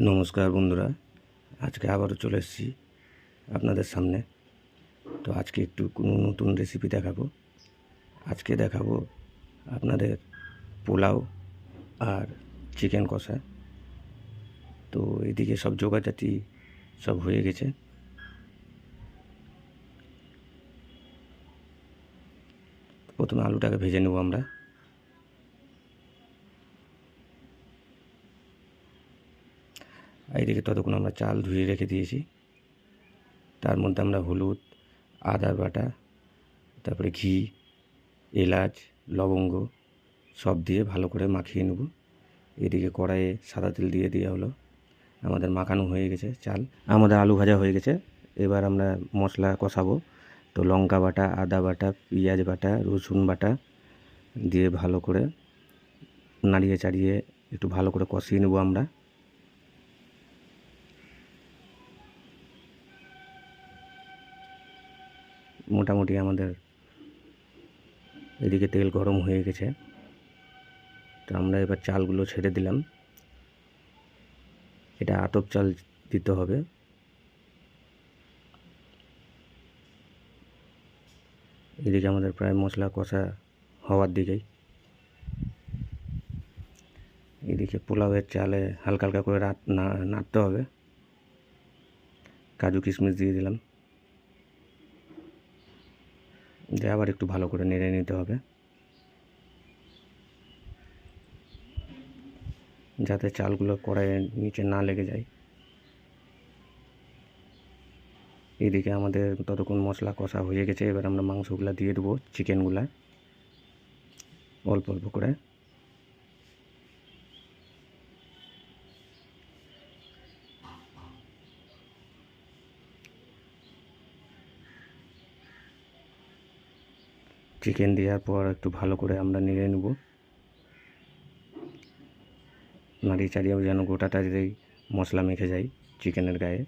নমস্কার বন্ধুরা, আজকে আবারও চলে এসেছি আপনাদের সামনে। তো আজকে একটু কোনো নতুন রেসিপি দেখাবো। আজকে দেখাবো আপনাদের পোলাও আর চিকেন কষা। তো এদিকে সব জোগাড়জাতি সব হয়ে গেছে। প্রথমে আলুটাকে ভেজে নেব আমরা। এদিকে ততক্ষণ আমরা চাল ধুয়ে রেখে দিয়েছি। তার মধ্যে আমরা হলুদ, আদা বাটা, তারপরে ঘি, এলাচ, লবঙ্গ সব দিয়ে ভালো করে মাখিয়ে নেব। এদিকে কড়াইয়ে সাদা তেল দিয়ে দেওয়া হলো। আমাদের মাখানো হয়ে গেছে চাল। আমাদের আলু ভাজা হয়ে গেছে। এবার আমরা মশলা কষাবো। তো লঙ্কা বাটা, আদা বাটা, পেঁয়াজ বাটা, রসুন বাটা দিয়ে ভালো করে নাড়িয়ে চাড়িয়ে একটু ভালো করে কষিয়ে নেব আমরা। মোটামুটি আমাদের এদিকে তেল গরম হয়ে গেছে। তো আমরা এবার চালগুলো ছেড়ে দিলাম। এটা আতপ চাল দিতে হবে। এদিকে আমাদের প্রায় মশলা কষা হওয়ার দিকেই। এদিকে পোলাওয়ের চালে হালকা হালকা করে না নাড়তে হবে। কাজু কিশমিশ দিয়ে দিলাম। দিয়ে আবার একটু ভালো করে নেড়ে নিতে হবে। যাতে চালগুলো কড়াইয়ের নিচে না লেগে যায়। এদিকে আমাদের ততক্ষণ মশলা কষা হয়ে গেছে। এবার আমরা মাংসগুলো দিয়ে দেবো চিকেনগুলা অল্প অল্প করে। চিকেন দেওয়ার পর একটু ভালো করে আমরা নেড়ে নেব। নাড়িয়ে চাড়িয়ে যেন গোটাটা যেই মশলা মেখে যায় চিকেনের গায়ে।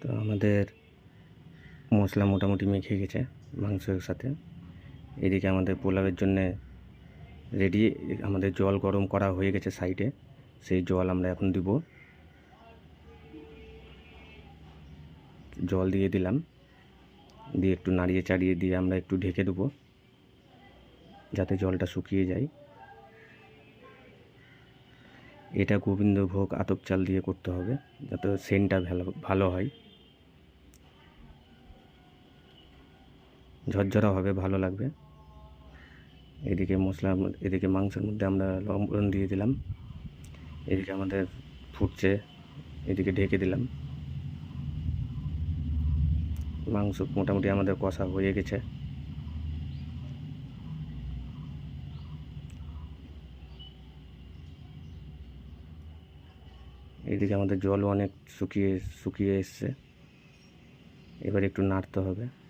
তো আমাদের মশলা মোটামুটি মেখে গেছে মাংসের সাথে। এদিকে আমাদের পোলাওয়ের জন্যে রেডি আমাদের জল গরম করা হয়ে গেছে সাইডে সেই জল আমরা এখন দিব। জল দিয়ে দিলাম। দিয়ে একটু নাড়িয়ে চাড়িয়ে দিয়ে আমরা একটু ঢেকে দেবো। যাতে জলটা শুকিয়ে যায়। এটা গোবিন্দভোগ আতপ চাল দিয়ে করতে হবে। যাতে সেন্টটা ভালো ভালো হয়। ঝরঝরা হবে, ভালো লাগবে। এদিকে মশলা, এদিকে মাংসের মধ্যে আমরা লবণ দিয়ে দিলাম। এদিকে আমাদের ফুটছে, এদিকে ঢেকে দিলাম। মাংস মোটামুটি আমাদের কষা হয়ে গেছে। এদিকে আমাদের জল অনেক শুকিয়ে শুকিয়ে এসছে। এবার একটু নাড়তে হবে।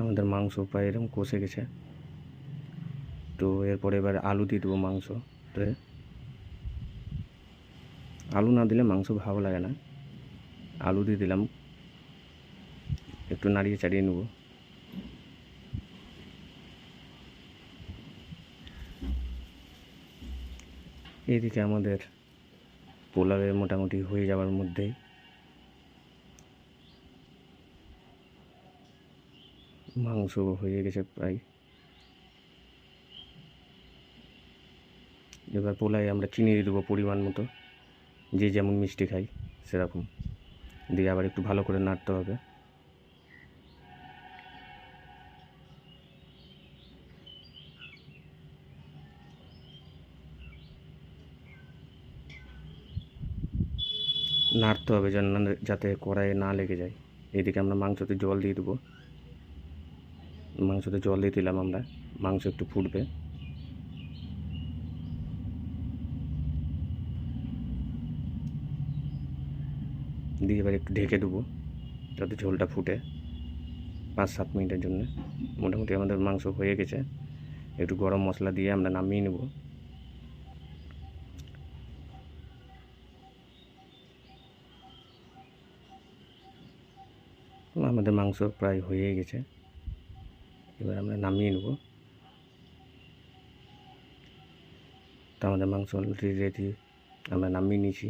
আমাদের মাংস প্রায় এরকম কষে গেছে। তো এরপরে এবার আলু দিয়ে দেবো মাংস। আলু না দিলে মাংস ভালো লাগে না। আলু দিয়ে দিলাম। একটু নাড়িয়ে চাড়িয়ে নেব। এদিকে আমাদের পোলাওয়ের মোটামুটি হয়ে যাওয়ার মধ্যেই মাংস হয়ে গেছে প্রায়। এবার পোলায় আমরা চিনি দিয়ে দেবো পরিমাণ মতো। যে যেমন মিষ্টি খাই, সেরকম। দিয়ে আবার একটু ভালো করে নাড়তে হবে। নাড়তে হবে যেন যাতে কড়াইয়ে না লেগে যায়। এদিকে আমরা মাংসতে জল দিয়ে দেবো। মাংসতে জল দিয়ে দিলাম আমরা। মাংস একটু ফুটবে। দিয়ে এবার একটু ঢেকে দেবো, যাতে ঝোলটা ফুটে পাঁচ সাত মিনিটের জন্য। মোটামুটি আমাদের মাংস হয়ে গেছে। একটু গরম মশলা দিয়ে আমরা নামিয়ে নেব। আমাদের মাংস প্রায় হয়ে গেছে। এবার আমরা নামিয়ে নেব। তো আমাদের মাংস অলরেডি রেডি আমরা নামিয়ে নিয়েছি।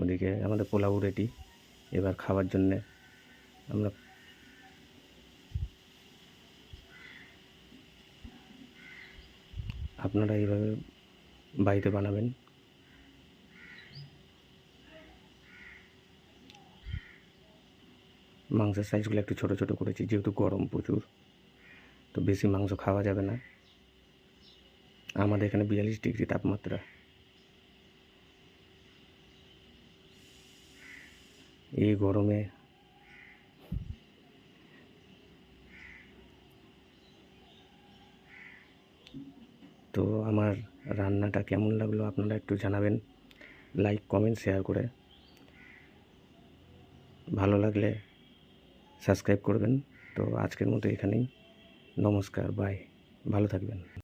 ওদিকে আমাদের পোলাও রেডি এবার খাওয়ার জন্যে আমরা আপনারা এইভাবে বাড়িতে বানাবেন। মাংসের সাইজগুলো একটু ছোট ছোট করেছি, যেহেতু গরম প্রচুর। তো বেশি মাংস খাওয়া যাবে না। আমাদের এখানে বিয়াল্লিশ ডিগ্রি তাপমাত্রা। এই গরমে তো আমার রান্নাটা কেমন লাগল আপনারা একটু জানাবেন। লাইক, কমেন্ট, শেয়ার করে। ভালো লাগলে সাবস্ক্রাইব করবেন। তো আজকের মতো এখানেই। নমস্কার বাই ভালো থাকবেন।